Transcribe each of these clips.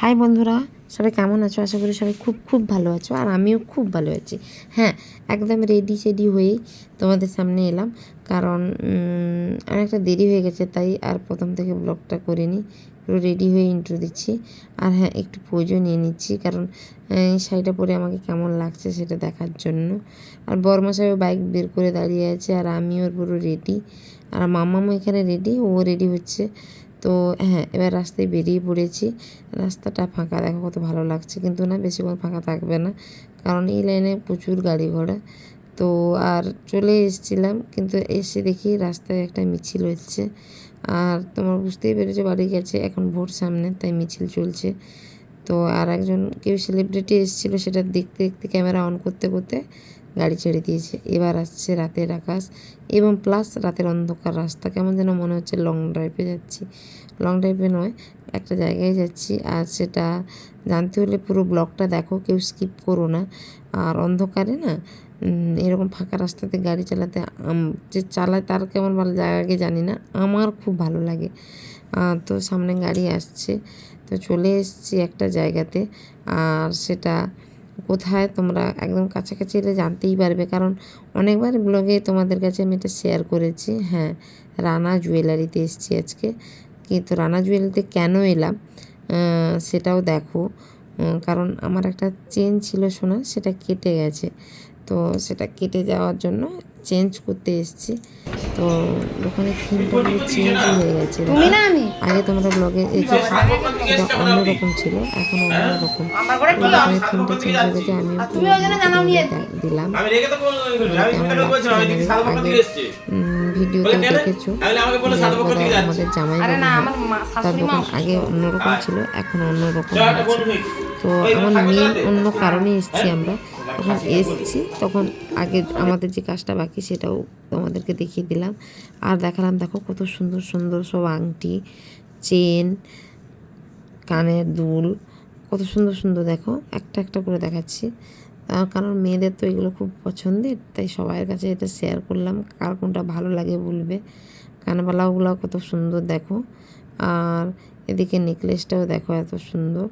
High বন্ধুরা। সবাই কেমন আছো? আশা করি সবাই খুব খুব ভালো আছো, আর আমিও খুব ভালো আছি। হ্যাঁ একদম রেডি সেডি হয়েই তোমাদের সামনে এলাম। কারণ অনেকটা দেরি হয়ে গেছে, তাই আর প্রথম থেকে ব্লগটা করিনি। পুরো রেডি হয়ে ইন্ট্রো দিচ্ছি। আর হ্যাঁ একটু পোজও নিয়ে নিচ্ছি, কারণ শাড়িটা পরে আমাকে কেমন লাগছে সেটা দেখার জন্য। আর বর্মশাইও বাইক বের করে দাঁড়িয়ে আছে, আর আমিও পুরো রেডি আর মামামও এখানে রেডি ও রেডি হচ্ছে। তো হ্যাঁ এবার রাস্তায় বেরিয়ে পড়েছি। রাস্তাটা ফাঁকা, দেখো কত ভালো লাগছে। কিন্তু না, বেশিক্ষণ ফাঁকা থাকবে না, কারণ এই লাইনে প্রচুর গাড়ি ঘোড়া। তো আর চলে এসেছিলাম, কিন্তু এসে দেখি রাস্তায় একটা মিছিল হচ্ছে। আর তোমার বুঝতেই পেরেছ, বাড়ি গেছে এখন ভোর সামনে, তাই মিছিল চলছে। তো আর একজন কেউ সেলিব্রিটি এসেছিল সেটা দেখতে দেখতে ক্যামেরা অন করতে করতে গাড়ি ছেড়ে দিয়েছে। এবার আসছে রাতের আকাশ এবং প্লাস রাতের অন্ধকার রাস্তা। কেমন যেন মনে হচ্ছে লং ড্রাইভে যাচ্ছি। লং ড্রাইভে নয়, একটা জায়গায় যাচ্ছি আর সেটা জানতে হলে পুরো ব্লগটা দেখো, কেউ স্কিপ করো না। আর অন্ধকারে না এরকম ফাঁকা রাস্তাতে গাড়ি চালাতে যে চালায় তার কেমন ভালো জায়গাকে জানি না, আমার খুব ভালো লাগে। তো সামনে গাড়ি আসছে। তো চলে এসেছি একটা জায়গাতে। আর সেটা কোথায় তোমরা একদম কাছাকাছি এলে জানতেই পারবে। কারণ অনেকবার ব্লগে তোমাদের কাছে আমি এটা শেয়ার করেছি। হ্যাঁ রানা জুয়েলারিতে এসেছি আজকে। কিন্তু রানা জুয়েলারিতে কেন এলাম? সেটাও দেখো। কারণ আমার একটা চেন ছিল সোনার সেটা কেটে গেছে। তো সেটা কেটে যাওয়ার জন্য চেঞ্জ করতে এসেছি। তো ওখানে থিমটা পুরো চেঞ্জ হয়ে গেছে। তুমি না আমি? আগে তোমরা ব্লগে এটা অন্যরকম ছিল এখন অন্যরকম। ওখানে থিমটা চেঞ্জ হয়ে গেছে আমি তুমি ওই জানাও নিয়ে দিলাম। ভিডিওতে দেখেছ? তাহলে আমাকে বলো সাদা পক্ষ থেকে ওরা আমাদের জামাই আরে না আমার মা তার শাশুড়ি মা দোকান আগে অন্যরকম ছিল এখন অন্যরকম? তো আমার মেন অন্য কারণে এসেছি আমরা। যখন এসেছি। তখন আগে আমাদের যে কাজটা বাকি সেটাও তোমাদেরকে দেখিয়ে দিলাম। আর দেখালাম দেখো কত সুন্দর সুন্দর সব আংটি চেন কানের দুল কত সুন্দর সুন্দর দেখো। একটা একটা করে দেখাচ্ছি। কারণ মেয়েদের তো এগুলো খুব পছন্দের তাই সবার কাছে এটা শেয়ার করলাম। কার কোনটা ভালো লাগে বলবে। কানবালাগুলো কত সুন্দর দেখো। আর এদিকে নেকলেসটাও দেখো এত সুন্দর।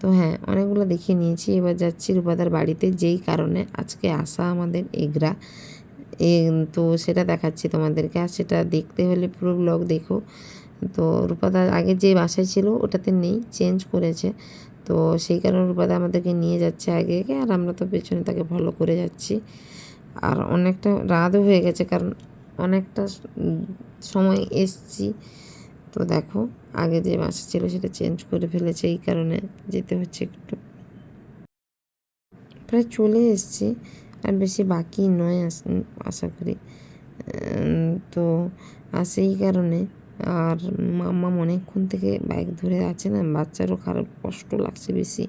তো হ্যাঁ অনেকগুলো দেখিয়ে নিয়েছি। এবার যাচ্ছি রূপাদার বাড়িতে। যেই কারণে আজকে আসা আমাদের এগরা। তো সেটা দেখাচ্ছি তোমাদেরকে। আর সেটা দেখতে হলে পুরো ব্লগ দেখো। তো রূপাদা আগে যে বাসায় ছিল, ওটাতে নেই চেঞ্জ করেছে। তো সেই কারণে রূপাদা আমাদেরকে নিয়ে যাচ্ছে আগে আগে। আর আমরা তো পেছনে তাকে ফলো করে যাচ্ছি। আর অনেকটা রাতও হয়ে গেছে, কারণ অনেকটা সময় এসছি। তো দেখো। আগে যে বাসা ছিল সেটা চেঞ্জ করে ফেলেছে, এই কারণে যেতে হচ্ছে একটু। প্রায় চলে এসেছি, আর বেশি বাকি নয় আস- আশা করি। তো আর সেই কারণে। আর মাম্মা অনেকক্ষণ থেকে বাইক ধরে আছে না, বাচ্চারও খারাপ কষ্ট লাগছে বেশি।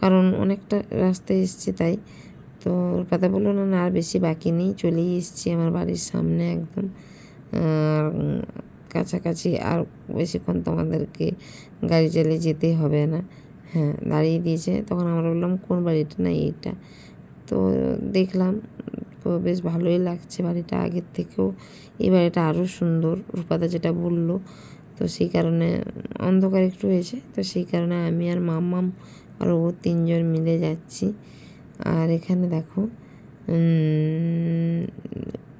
কারণ অনেকটা রাস্তায় এসছি তাই। তো কথা বলল না না, আর বেশি বাকি নেই, চলেই এসছি আমার বাড়ির সামনে একদম। কাছাকাছি আর বেশিক্ষণ তোমাদেরকে গাড়ি চালিয়ে যেতে হবে না। হ্যাঁ দাঁড়িয়ে দিয়েছে। তখন আমরা বললাম, কোন বাড়িটা না এইটা? তো দেখলাম, তো বেশ ভালোই লাগছে বাড়িটা। আগের থেকেও এই বাড়িটা আরও সুন্দর। রূপাদা যেটা বলল, তো সেই কারণে অন্ধকার একটু হয়েছে। তো সেই কারণে আমি আর মাম্মাম আর ও তিনজন মিলে যাচ্ছি। আর এখানে দেখো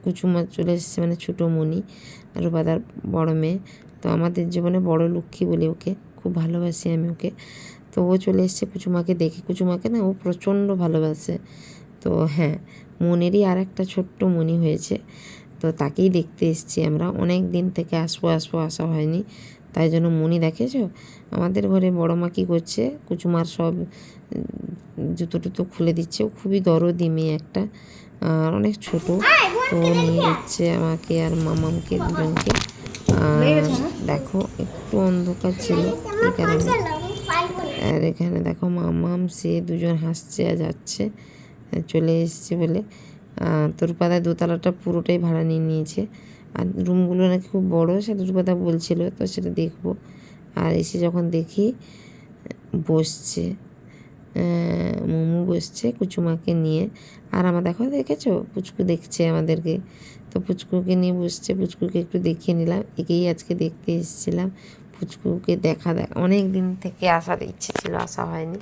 কুচুমা চলে এসেছে মানে ছোটো মণি। রূপাদার বড় মেয়ে। তো আমাদের জীবনে বড় লক্ষ্মী বলে ওকে খুব ভালোবাসি আমি ওকে। তো ও চলে এসছে কুচুমাকে দেখে। কুচুমাকে না ও প্রচণ্ড ভালোবাসে। তো হ্যাঁ মনেরই আর একটা ছোট্ট মনি হয়েছে। তো তাকেই দেখতে এসছি আমরা। অনেক দিন থেকে আসব আসব আসা হয়নি। তাই জন্য মনি দেখেছ? আমাদের ঘরে বড় মা কী করছে? কুচুমার সব জুতো টুতো খুলে দিচ্ছে। ও খুবই দরদি মেয়ে একটা। আর অনেক ছোট। তো নিয়ে যাচ্ছে আমাকে আর মামামকে দুজনকে। দেখো একটু অন্ধকার ছিল এই আর এখানে দেখো মামাম সে দুজন হাসছে আর যাচ্ছে চলে এসছে বলে। আহ, তো রূপাদা দোতলাটা পুরোটাই ভাড়া নিয়ে নিয়েছে। আর রুমগুলো নাকি খুব বড় সেটা রূপাদা বলছিল তো সেটা দেখব। আর এসে যখন দেখি বসছে। মোমো বসছে কুচুমাকে নিয়ে। আর আমার দেখো, দেখেছ? পুচকু দেখছে আমাদেরকে। তো পুচকুকে নিয়ে বসছে, পুচকুকে একটু দেখিয়ে নিলাম। একেই আজকে দেখতে এসেছিলাম। পুচকুকে দেখা দেখা অনেক দিন থেকে আসার ইচ্ছে ছিল, আসা হয়নি।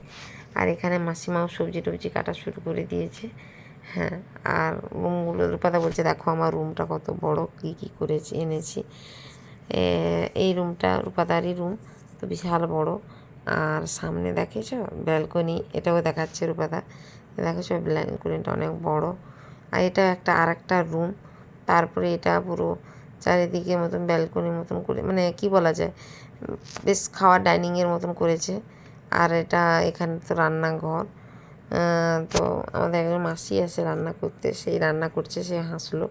আর এখানে মাসিমাও সবজি টবজি কাটা শুরু করে দিয়েছে। হ্যাঁ আর রুমগুলো, রূপাদা বলছে, দেখো আমার রুমটা কত বড়, কী কী করেছি, এনেছি। এই রুমটা রূপাদারই রুম, তো বিশাল বড়। আর সামনে দেখেছ ব্যালকনি এটাও দেখাচ্ছে রূপাদা। দেখেছ ব্যালকনিটা অনেক বড়। আর এটা একটা আর একটা রুম তারপরে এটা পুরো চারিদিকে মতন ব্যালকনির মতন করে মানে কি বলা যায়? বেশ খাওয়ার ডাইনিংয়ের মতন করেছে। আর এটা এখানে তো রান্নাঘর। তো আমাদের একজন মাসি আছে রান্না করতে। সেই রান্না করছে, সে হাসলো।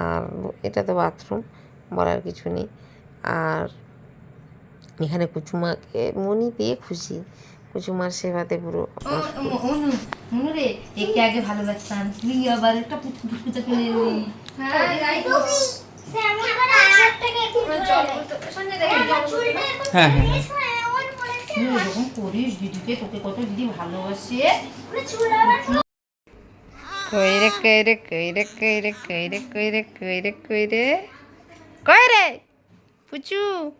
আর এটা তো বাথরুম বলার কিছু নেই। আর এখানে কুচুমাকে মনি পেয়ে খুশি। কুচুমার সেবাতে পুরো অনু অনু রে একে আগে ভালোবাসতাম। তুই আবার একটা পুচকু পুচকু হ্যাঁ হ্যাঁ এরকম করিস দিদিকে তোকে কত দিদি ভালোবাসে। কইরে কইরে কইরে কইরে কইরে কইরে কইরে কইরে কই রে পুচু পুচু মা অ পুচু।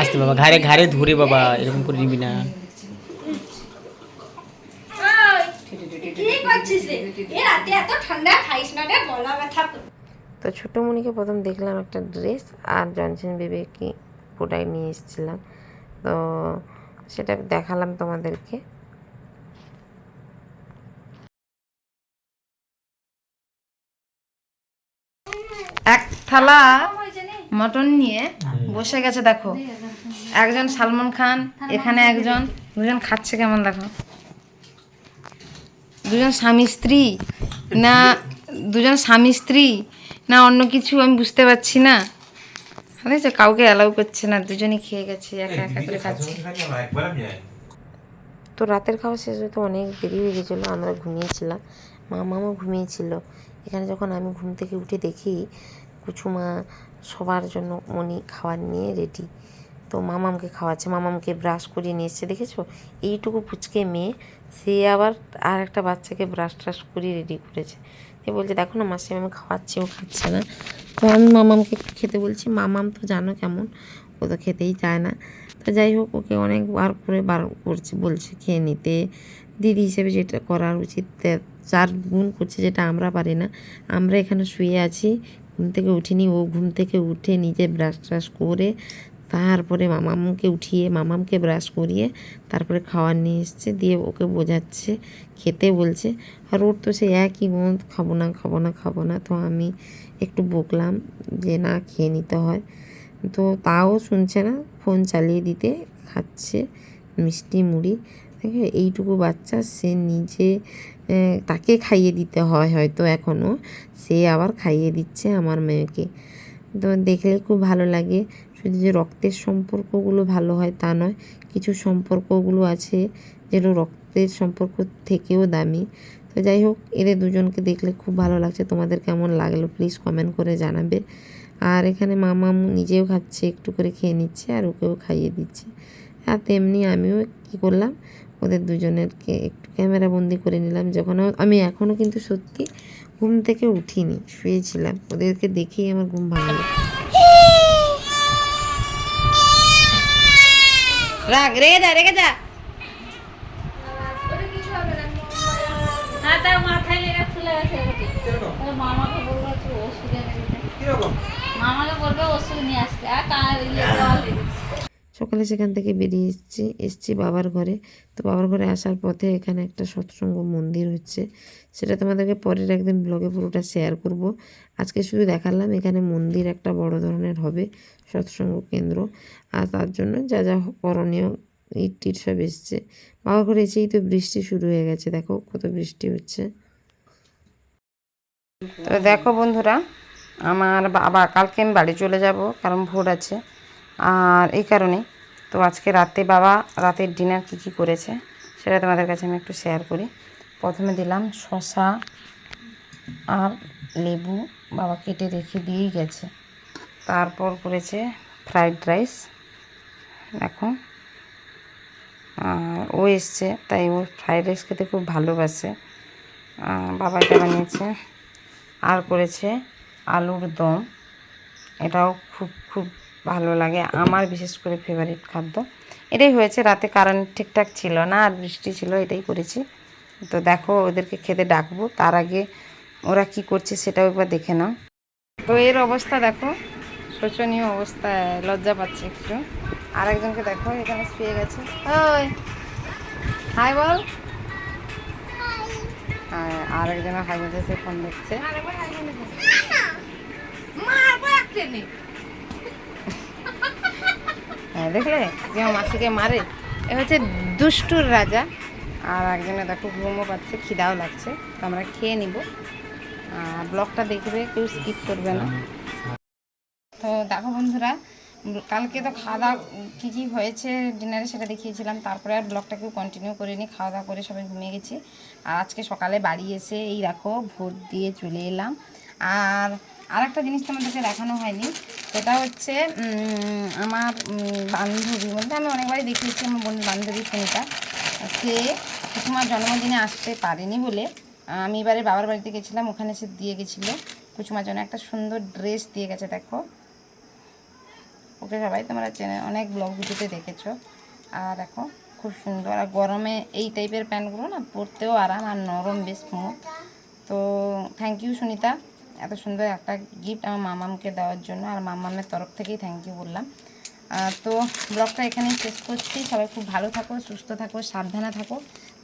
আসতে বাবা, ঘাড়ে ঘাড়ে ধরে বাবা, এরকম করে নিবি না। তো ছোটো মনিকে প্রথম দেখলাম একটা ড্রেস, আর জনসন বেবিকে প্রোডাক্ট নিয়ে এসেছিলাম। তো সেটা দেখালাম তোমাদেরকে। এক থালা মটন নিয়ে বসে গেছে দেখো। একজন সালমান খান এখানে একজন। দুজন খাচ্ছে কেমন দেখো। দুজন স্বামী স্ত্রী না দুজন স্বামী স্ত্রী না অন্য কিছু আমি বুঝতে পারছি না। বুঝেছ কাউকে অ্যালাউ করছে না দুজনই খেয়ে গেছে একা একা করে খাচ্ছে। তো রাতের খাওয়া শেষ হতে অনেক দেরি হয়ে গেছিল আমরা ঘুমিয়েছিলাম। মা মামাও ঘুমিয়েছিল। এখানে যখন আমি ঘুম থেকে উঠে দেখি কুচুমা সবার জন্য মনি খাবার নিয়ে রেডি তো মামামকে খাওয়াচ্ছে, মামামকে ব্রাশ করিয়ে নিয়ে এসছে, দেখেছ? এইটুকু পুচকে মেয়ে, সে আবার আর একটা বাচ্চাকে ব্রাশ ট্রাশ করিয়ে রেডি করেছে। এ বলছে, দেখো না মাসি, আমি খাওয়াচ্ছি, ও খাচ্ছে না। তো আমি মামামকে খেতে বলছি, মামাম তো জানো কেমন, ও তো খেতেই চায় না। তো যাই হোক, ওকে অনেকবার করে বার করছে, বলছে, খেয়ে নিতে। দিদি হিসেবে যেটা করার উচিত চার গুণ করছে, যেটা আমরা পারি না। আমরা এখানে শুয়ে আছি ঘুম থেকে উঠিনি। ও ঘুম থেকে উঠে নিজে ব্রাশ ট্রাশ করে তারপরে মামামকে উঠিয়ে, মামামকে ব্রাশ করিয়ে তারপরে খাবার নিয়ে এসছে। দিয়ে ওকে বোঝাচ্ছে, খেতে বলছে, আর ওর তো সে একই গুণ খাব না খাব না খাব না। তো আমি একটু বকলাম যে, না, খেয়ে নিতে হয়। তো তাও শুনছে না ফোন চালিয়ে দিতে খাচ্ছে মিষ্টি মুড়ি। এইটুকু বাচ্চা, সে নিজে তাকে খাইয়ে দিতে হয় হয়তো এখনও সে আবার খাইয়ে দিচ্ছে আমার মেয়েকে। তো দেখলে খুব ভালো লাগে। শুধু যে রক্তের সম্পর্কগুলো ভালো হয় তা নয়, কিছু সম্পর্কগুলো আছে যেগুলো রক্তের সম্পর্ক থেকেও দামি। তো যাই হোক, এদের দুজনকে দেখলে খুব ভালো লাগছে। তোমাদের কেমন লাগল প্লিজ কমেন্ট করে জানাবে। আর এখানে মামা নিজেও খাচ্ছে, একটু করে খেয়ে নিচ্ছে আর ওকেও খাইয়ে দিচ্ছে। আর তেমনি আমিও কী করলাম ওদের দুজনেরকে একটু ক্যামেরা বন্দি করে নিলাম। যখন আমি এখনও কিন্তু সত্যি ঘুম থেকে উঠিনি শুয়েছিলাম। ওদেরকে দেখেই আমার ঘুম ভাঙলো রাখ রেখে যা রেখে যা। মাথায় লেগে ফুলে গেছে মামাকে বলব ওষুধ মামাকে বলবে ওষুধ নিয়ে আসতে। আর কার। সকালে সেখান থেকে বেরিয়ে এসেছি, এসছি বাবার ঘরে। তো বাবার ঘরে আসার পথে এখানে একটা সৎসঙ্গ মন্দির হচ্ছে। সেটা তোমাদেরকে পরের একদিন ব্লগে পুরোটা শেয়ার করব। আজকে শুধু দেখালাম এখানে মন্দির একটা বড় ধরনের হবে, সৎসঙ্গ কেন্দ্র। আর তার জন্য যা যা করণীয় ইট টিট সব এসছে। বাবার ঘরে এসেই তো বৃষ্টি শুরু হয়ে গেছে, দেখো কত বৃষ্টি হচ্ছে। তো দেখো বন্ধুরা, আমার বাবা, কালকে আমি বাড়ি চলে যাব, কারণ ভোট আছে। আর এই কারণে তো আজকে রাতে বাবা রাতের ডিনার কী কী করেছে, সেটা তোমাদের কাছে আমি একটু শেয়ার করি। প্রথমে দিলাম শসা আর লেবু, বাবা কেটে রেখে দিয়েই গেছে। তারপর করেছে ফ্রাইড রাইস দেখো। ও এসছে, তাই ও ফ্রাইড রাইস খেতে খুব ভালোবাসে। বাবা এটা বানিয়েছে। আর করেছে আলুর দম, এটাও খুব খুব ভালো লাগে। আমার বিশেষ করে ফেভারিট খাদ্য। এটাই হয়েছে, রাতে কারেন্ট ঠিকঠাক ছিল না, আর বৃষ্টি ছিল, এটাই করেছি। তো দেখো, ওদেরকে খেতে ডাকবো। তার আগে ওরা কি করছে সেটাও একবার দেখে নাও। তো এর অবস্থা দেখো, শোচনীয় অবস্থায় লজ্জা পাচ্ছে একটু। আর একজনকে দেখো, এখানে শুয়ে গেছে। ওই, হাই বল। আর একজনের হাই বলছে ফোন দেখছে। দেখলে? যে মাসিকে মারে। এ হচ্ছে দুষ্টুর রাজা। আর একজনে দেখো ঘুমও পাচ্ছে, খিদাও লাগছে। তো আমরা খেয়ে নিব। ব্লগটা দেখবে, কেউ স্কিপ করবে না। তো দেখো বন্ধুরা, কালকে তো খাওয়া দাওয়া, কী কী হয়েছে ডিনারে সেটা দেখিয়েছিলাম। তারপরে আর ব্লগটাকেও কন্টিনিউ করিনি, খাওয়া দাওয়া করে সবাই ঘুমিয়ে গেছি। আর আজকে সকালে বাড়ি এসে এই দেখো ভোট দিয়ে চলে এলাম। আর আর একটা জিনিস তোমাদেরকে দেখানো হয়নি সেটা হচ্ছে আমার বান্ধবী বলতে আমি অনেকবারই দেখিয়েছি আমার বন্ধু বান্ধবী ফোনটা। সে কুসুমার জন্মদিনে আসতে পারেনি বলে, আমি এবারে বাবার বাড়িতে গেছিলাম, ওখানে সে দিয়ে গেছিল। কুসুমার জন্য একটা সুন্দর ড্রেস দিয়ে গেছে, দেখো। ওকে সবাই তোমরা চেনে, অনেক ব্লগ ভিডিওতে দেখেছ। আর দেখো, খুব সুন্দর। আর গরমে এই টাইপের প্যান্টগুলো না পরতেও আরাম আর নরম বেশ স্মুথ তো থ্যাংক ইউ সুনিতা। এত সুন্দর একটা গিফট আমার মামামকে দেওয়ার জন্য, আর মামামের তরফ থেকেই থ্যাংক ইউ বললাম। তো ব্লগটা এখানেই শেষ করছি। সবাই খুব ভালো থাকো, সুস্থ থাকো, সাবধানে থাকো।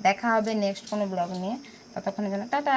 দেখা হবে নেক্সট কোনো ব্লগ নিয়ে। ততক্ষণের জন্য, টাটা!